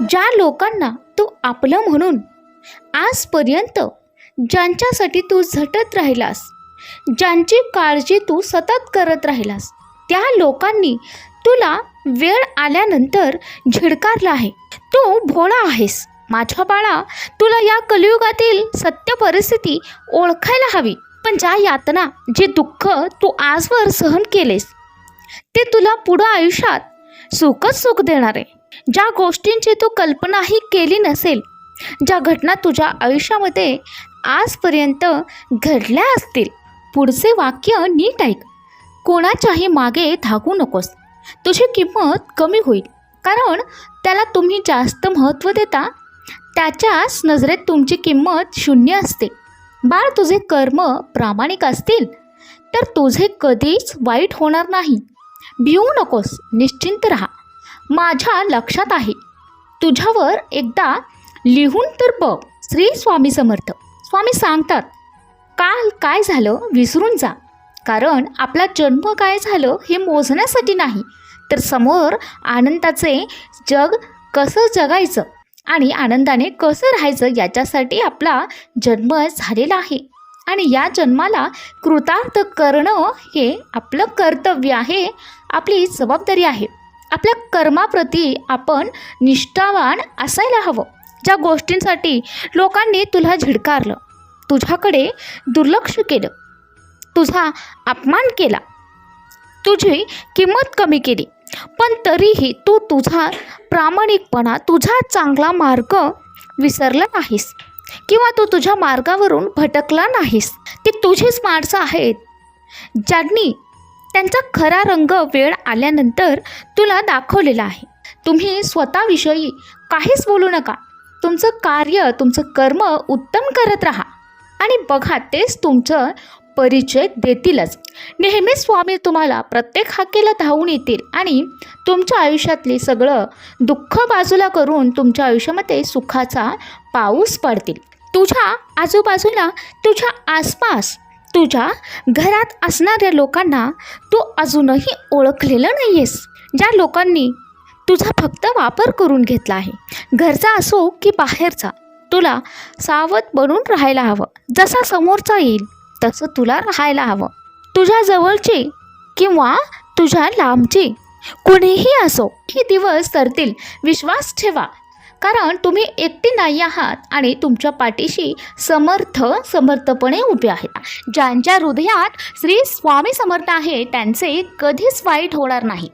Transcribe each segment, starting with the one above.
ज्या लोकांना तू आपलं म्हणून आजपर्यंत ज्यांच्यासाठी तू झटत राहिलास ज्यांची काळजी तू सतत करत राहिलास त्या लोकांनी तुला वेळ आल्यानंतर झिडकारला आहे. तू भोळा आहेस. माझ्या बाळा तुला या कलियुगातील सत्य परिस्थिती ओळखायला हवी पण ज्या यातना जे दुःख तू आजवर सहन केलेस ते तुला पुढं आयुष्यात सुखच सुख देणार. आहे ज्या गोष्टींची तू कल्पनाही केली नसेल ज्या घटना तुझ्या आयुष्यामध्ये आजपर्यंत घडल्या असतील पुढचे वाक्य नीट ऐक. कोणाच्याही मागे धागू नकोस. तुझी किंमत कमी होईल. कारण त्याला तुम्ही जास्त महत्त्व देता त्याच्याच नजरेत तुमची किंमत शून्य असते. बाळ तुझे कर्म प्रामाणिक असतील तर तुझे कधीच वाईट होणार नाही. भिवू नकोस. निश्चिंत राहा. माझ्या लक्षात आहे. तुझ्यावर एकदा लिहून तर बघ श्री स्वामी समर्थ. स्वामी सांगतात काल काय झालं विसरून जा. कारण आपला जन्म काय झालं हे मोजण्यासाठी नाही. तर समोर आनंदाचे जग कसं जगायचं आणि आनंदाने कसं राहायचं याच्यासाठी आपला जन्म झालेला आहे. आणि या जन्माला कृतार्थ करणं हे आपलं कर्तव्य आहे आपली जबाबदारी आहे. आपल्या कर्माप्रती आपण निष्ठावान असायला हवं. ज्या गोष्टींसाठी लोकांनी तुला झिडकारलं तुझ्याकडे दुर्लक्ष केलं तुझा अपमान केला तुझी किंमत कमी केली पण तरीही तू तुझा प्रामाणिकपणा तुझा चांगला मार्ग विसरला नाहीस किंवा तू तुझ्या मार्गावरून भटकला नाहीस. ती तुझीच माणसं आहेत ज्यांनी त्यांचा खरा रंग वेळ आल्यानंतर तुला दाखवलेला आहे. तुम्ही स्वतःविषयी काहीच बोलू नका. तुमचं कार्य तुमचं कर्म उत्तम करत राहा. आणि बघा तेच तुमचं परिचय देतीलच. नेहमी स्वामी तुम्हाला प्रत्येक हाकेला धावून येतील आणि तुमच्या आयुष्यातले सगळं दुःख बाजूला करून तुमच्या आयुष्यामध्ये सुखाचा पाऊस पडतील. तुझ्या आजूबाजूला तुझ्या आसपास तुझ्या घरात असणाऱ्या लोकांना तू अजूनही ओळखलेलं नाही आहेस ज्या लोकांनी तुझा फक्त वापर करून घेतला आहे. घरचा असो की बाहेरचा तुला सावध बनून राहायला हवं. जसा समोरचा येईल तसं तुला राहायला हवं. तुझ्या जवळचे किंवा तुझ्या लांबचे कुणीही असो हे दिवस सरतील विश्वास ठेवा. कारण तुम्ही एकटी नाही आहात आणि तुमच्या पाठीशी समर्थ समर्थपणे उभे आहेत. ज्यांच्या हृदयात श्री स्वामी समर्थ आहे त्यांचे कधीच वाईट होणार नाही.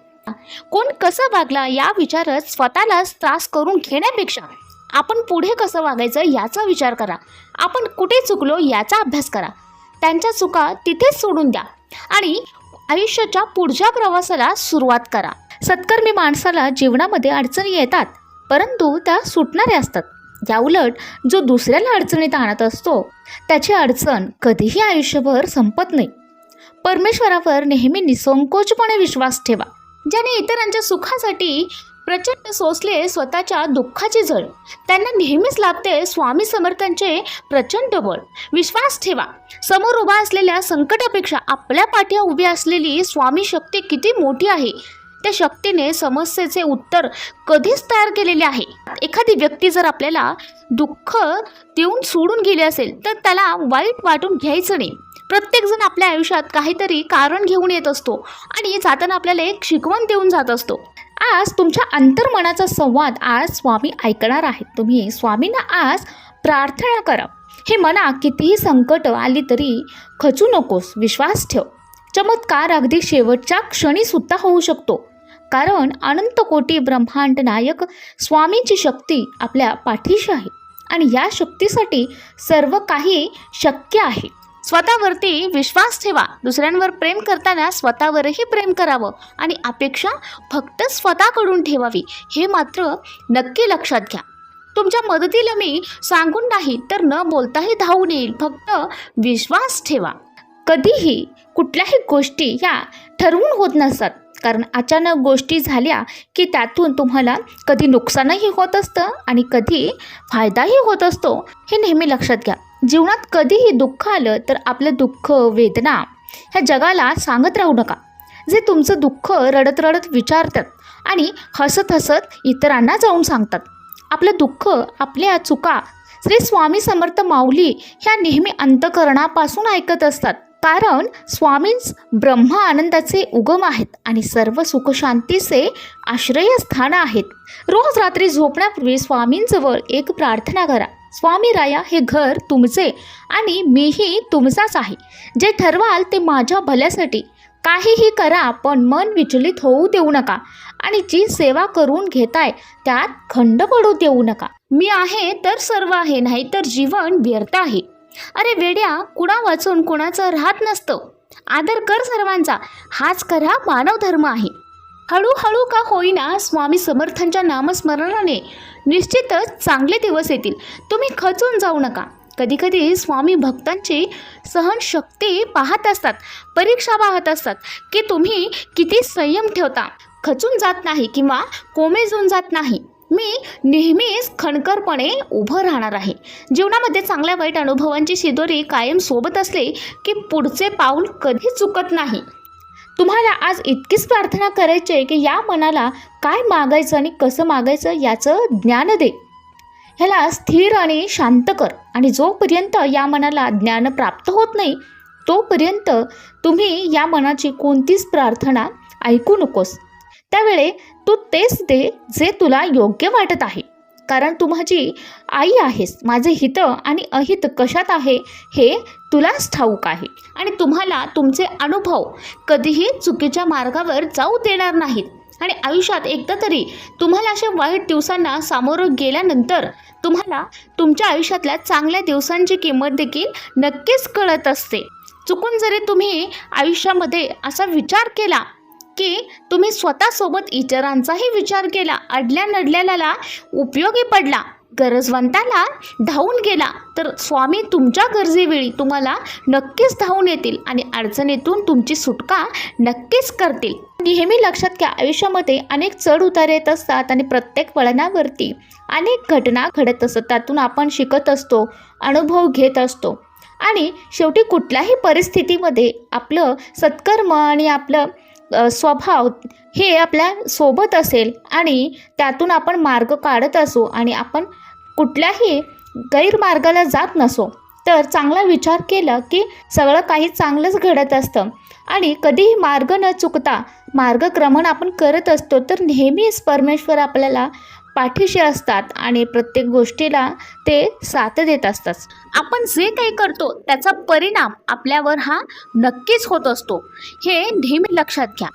कोण कसं वागला या विचारच स्वतःलाच त्रास करून घेण्यापेक्षा आपण पुढे कसं वागायचं याचा विचार करा. आपण कुठे चुकलो याचा अभ्यास करा. त्यांच्या चुका तिथेच सोडून द्या आणि आयुष्याच्या पुढच्या प्रवासाला सुरुवात करा. सत्कर्मी माणसाला जीवनामध्ये अडचणी येतात. परंतु त्या सुटणाऱ्या असतात. याउलट जो दुसऱ्याला अडचणीत आणत असतो त्याची अडचण कधीही आयुष्यभर संपत नाही. परमेश्वरावर नेहमी निसंकोचपणे विश्वास ठेवा ज्याने इतरांच्या सुखासाठी प्रचंड सोसले स्वतःच्या दुःखाची झळ. त्यांना नेहमीच लाभते स्वामी समर्थांचे प्रचंड बळ. विश्वास ठेवा समोर उभा असलेल्या संकटापेक्षा आपल्या पाठ्या उभी असलेली स्वामी शक्ती किती मोठी आहे. त्या शक्तीने समस्येचे उत्तर कधीच तयार केलेले आहे. एखादी व्यक्ती जर आपल्याला दुःख देऊन सोडून गेली असेल तर त्याला वाईट वाटून घ्यायचं नाही. प्रत्येकजण आपल्या आयुष्यात काहीतरी कारण घेऊन येत असतो आणि जाताना आपल्याला एक शिकवण देऊन जात असतो. आज तुमच्या अंतर्मनाचा संवाद आज स्वामी ऐकणार आहेत. तुम्ही स्वामींना आज प्रार्थना करा. हे मना कितीही संकट आली तरी खचू नकोस. विश्वास ठेव. चमत्कार अगदी शेवटच्या क्षणी सुद्धा होऊ शकतो. कारण अनंत कोटी ब्रह्मांड नायक स्वामींची शक्ती आपल्या पाठीशी आहे. आणि या शक्तीसाठी सर्व काही शक्य आहे. स्वतःवरती विश्वास ठेवा. दुसऱ्यांवर प्रेम करताना स्वतःवरही प्रेम करावं. आणि अपेक्षा फक्त स्वतःकडून ठेवावी. हे मात्र नक्की लक्षात घ्या. तुमच्या मदतीला मी सांगून नाही तर न बोलताही धावून येईल. फक्त विश्वास ठेवा. कधीही कुठल्याही गोष्टी या ठरवून होत नसतात कारण अचानक गोष्टी झाल्या की त्यातून तुम्हाला कधी नुकसानही होत असतं आणि कधी फायदाही होत असतो. हे नेहमी लक्षात घ्या. जीवनात कधीही दुःख आलं तर आपलं दुःख वेदना ह्या जगाला सांगत राहू नका. जे तुमचं दुःख रडत रडत विचारतात आणि हसत हसत इतरांना जाऊन सांगतात. आपलं दुःख आपल्या चुका श्री स्वामी समर्थ माऊली ह्या नेहमी अंतकरणापासून ऐकत असतात. कारण स्वामींच ब्रह्म आनंदाचे उगम आहेत आणि सर्व सुखशांतीचे आश्रयस्थान आहेत. रोज रात्री झोपण्यापूर्वी स्वामींजवळ एक प्रार्थना करा. स्वामी राया हे घर तुमचे आणि मीही तुमचाच आहे. जे ठरवाल ते माझ्या भल्यासाठी. काहीही करा पण मन विचलित होऊ देऊ नका आणि जी सेवा करून घेताय त्यात खंड पडू देऊ नका. मी आहे तर सर्व आहे नाही तर जीवन व्यर्थ आहे. अरे वेड्या कुणा वाचून कुणाचं राहत नसतं. आदर कर सर्वांचा. हाच खरा मानव धर्म आहे. हळूहळू का होईना स्वामी समर्थांच्या नामस्मरणाने निश्चितच चांगले दिवस येतील. तुम्ही खचून जाऊ नका. कधीकधी स्वामी भक्तांची सहनशक्ती पाहत असतात परीक्षा पाहत असतात की तुम्ही किती संयम ठेवता. खचून जात नाही किंवा कोमेजून जात नाही. मी नेहमीच खणकरपणे उभं राहणार आहे. जीवनामध्ये चांगल्या वाईट अनुभवांची शिदोरी कायम सोबत असले की पुढचे पाऊल कधी चुकत नाही. तुम्हाला आज इतकीच प्रार्थना करायची आहे की या मनाला काय मागायचं आणि कसं मागायचं याचं ज्ञान दे. ह्याला स्थिर आणि शांत कर आणि जोपर्यंत या मनाला ज्ञान प्राप्त होत नाही तोपर्यंत तुम्ही या मनाची कोणतीच प्रार्थना ऐकू नकोस. त्यावेळे तू तेच दे जे तुला योग्य वाटत आहे. कारण तू माझी आई आहेस माझे हित आणि अहित कशात आहे हे तुलाच ठाऊक आहे. आणि तुम्हाला तुमचे अनुभव कधीही चुकीच्या मार्गावर जाऊ देणार नाहीत. आणि आयुष्यात एकदा तरी तुम्हाला अशा वाईट दिवसांना सामोरं गेल्यानंतर तुम्हाला तुमच्या आयुष्यातल्या चांगल्या दिवसांची किंमत देखील नक्कीच कळत असते. चुकून जरी तुम्ही आयुष्यामध्ये असा विचार केला की तुम्ही स्वतःसोबत इतरांचाही विचार केला अडल्या नडलेल्याला उपयोगी पडला गरजवंताला धावून गेला तर स्वामी तुमच्या गरजेवेळी तुम्हाला नक्कीच धावून येतील आणि अडचणीतून तुमची सुटका नक्कीच करतील. नेहमी लक्षात घ्या आयुष्यामध्ये अनेक चढ उतार येत असतात आणि प्रत्येक वळणावरती अनेक घटना घडत असतात. त्यातून आपण शिकत असतो अनुभव घेत असतो आणि शेवटी कुठल्याही परिस्थितीमध्ये आपलं सत्कर्म आणि आपलं स्वभाव हे आपल्यासोबत असेल आणि त्यातून आपण मार्ग काढत असू आणि आपण कुठल्याही गैरमार्गाला जात नसो तर चांगला विचार केला की सगळं काही चांगलंच घडत असतं. आणि कधीही मार्ग न चुकता मार्गक्रमण आपण करत असतो तर नेहमीच परमेश्वर आपल्याला पाठीशी असतात आणि प्रत्येक गोष्टीला ते साथ देत असतात. आपण जे काही करतो त्याचा परिणाम आपल्यावर हा नक्कीच होत असतो. हे नेहमी लक्षात घ्या.